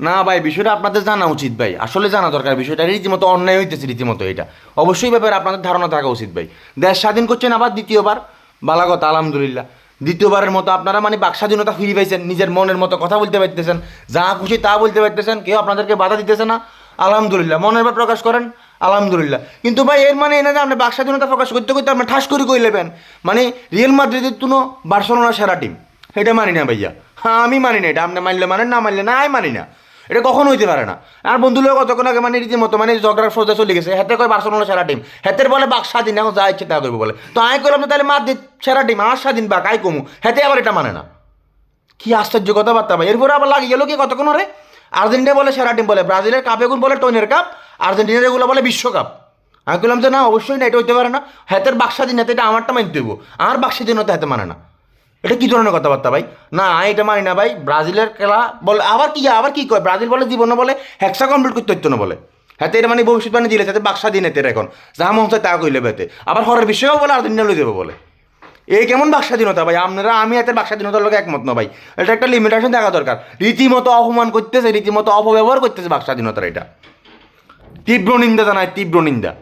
না ভাই, বিষয়টা আপনাদের জানা উচিত ভাই। আসলে জানা দরকার বিষয়টা। রীতিমতো অন্যায় হইতেছে রীতিমতো এটা। অবশ্যই ব্যাপারে আপনাদের ধারণা থাকা উচিত ভাই। দেশ স্বাধীন করছেন আবার দ্বিতীয়বার। বালা কথা, আলহামদুলিল্লাহ। দ্বিতীয়বারের মতো আপনারা মানে বাক স্বাধীনতা ফিরে পাইছেন, নিজের মনের মতো কথা বলতে পারতেছেন। যা খুশি তা বলতে পারতেছেন, কেউ আপনাদেরকে বাধা দিতেছে না। আলহামদুলিল্লাহ। মনের ভাব প্রকাশ করেন, আলহামদুলিল্লাহ। কিন্তু ভাই, এর মানে এনে যে আপনি বাক স্বাধীনতা প্রকাশ করতে করতে আপনি ঠাস করে কই নেবেন। মানে রিয়েল মাদ্রিদের তুনো বার্সেলোনা সেরা টিম এটা মানি না ভাইয়া। হ্যাঁ আমি মানি না এটা। আপনি মানলে মানেন, না মানলে না, আমি মানি না। এটা কখনো হইতে পারে না। আর বন্ধু লোক কতক্ষণ আগে মানে রীতিমতো মানে ঝগড়ার সোজা চলে গেছে। হাতে কয় বার্সেলোনা সেরা টিম হাতের বলে, বাক, স্বাধীন, এখন যা ইচ্ছে তা করবে বলে। তো আমি করলাম তো তাহলে মা মাদ্রিদ সেরা টিম আমার স্বাধীন বাক আই কমু। হেতে আবার এটা মানে না। কি আশ্চর্য কথাবার্তা ভাই। এরপরে আবার লাগে গেল কি কতক্ষণ রে আর্জেন্টিনা বলে সেরা টিম বলে, ব্রাজিলের কাপ এগুন বলে টোনের কাপ, আর্জেন্টিনার এগুলো বলে বিশ্বকাপ। আমি বললাম যে, না, অবশ্যই না, এটা হইতে পারে না। হাতের বাক্সাধীন হাতে এটা আমারটা মানতে দেবো আমার বাক্সাধীনতা হাতে মানে না। এটা কি ধরনের কথাবার্তা ভাই? না এটা মানি না ভাই। ব্রাজিলের খেলা বলে, আবার কি আবার কি কয়? ব্রাজিল বলে, জীবনে বলে হ্যাকসা কমপ্লিট করতে হইতো না বলে। হাতে এটা মানে ভবিষ্যৎবাণী দিলে হাতে বাক্সাধীন হাতে এখন। যা মন তা কইলে বেতে আবার হরের বিষয়েও বলে, আর্জেন্টিনা লই যাবে বলে। এই কেমন বাকস্বাধীনতা ভাই? আপনারা, আমি এতে বাকস্বাধীনতার লোক একমত না ভাই। এটা একটা লিমিটেশন দেখা দরকার। রীতিমতো অপমান করতেছে, রীতিমতো অপব্যবহার করতেছে বাকস্বাধীনতার এটা। তীব্র নিন্দা জানায়, তীব্র নিন্দা।